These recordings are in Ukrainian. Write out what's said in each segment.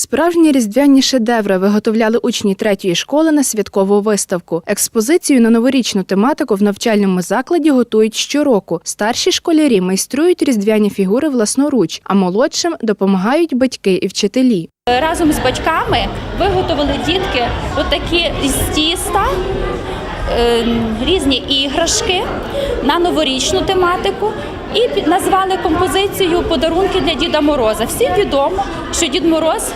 Справжні різдвяні шедеври виготовляли учні третьої школи на святкову виставку. Експозицію на новорічну тематику в навчальному закладі готують щороку. Старші школярі майструють різдвяні фігури власноруч, а молодшим допомагають батьки і вчителі. Разом з батьками виготовили дітки отакі з тіста, різні іграшки на новорічну тематику і назвали композицію Подарунки для Діда Мороза. Всім відомо, що Дід Мороз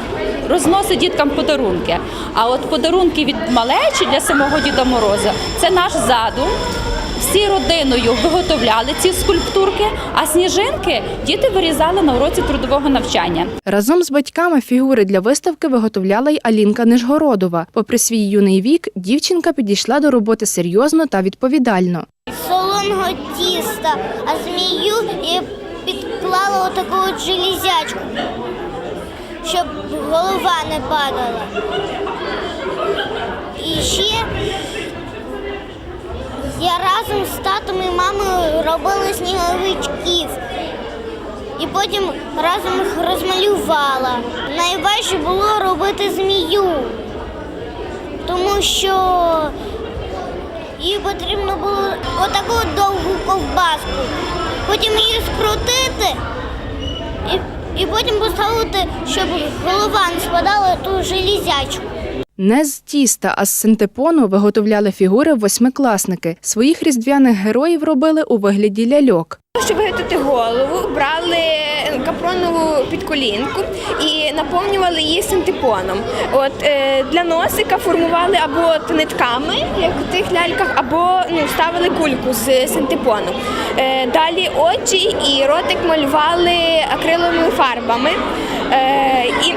розносить діткам подарунки. А от подарунки від малечі для самого Діда Мороза це наш задум. Всі родиною виготовляли ці скульптурки, а сніжинки діти вирізали на уроці трудового навчання. Разом з батьками фігури для виставки виготовляла й Алінка Нижгородова. Попри свій юний вік, дівчинка підійшла до роботи серйозно та відповідально. солоного тіста, а змію я підклала отаку от железячку, щоб голова не падала. І ще я разом з татом і мамою робила сніговичків. І потім разом їх розмалювала. Найважче було робити змію, тому що їй потрібно було отаку довгу ковбаску. Потім її скрутити і, і потім поставити, щоб голова не спадала ту железячку. Не з тіста, а з синтепону виготовляли фігури восьмикласники. Своїх різдвяних героїв робили у вигляді ляльок. Щоб виготовити голову, брали капронову підколінку і наповнювали її синтепоном. От е, для носика формували або нитками, як у тих ляльках, або ну, ставили кульку з синтепону. Е, далі очі і ротик малювали акриловими фарбами. Е, і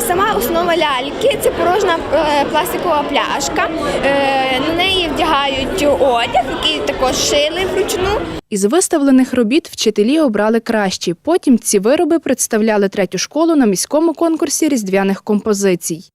Сама основа ляльки це порожна е, пластикова пляшка. Е, на неї вдягають одяг, який також шили вручну. Із виставлених робіт вчителі обрали кращі. Потім ці вироби представляли третю школу на міському конкурсі різдвяних композицій.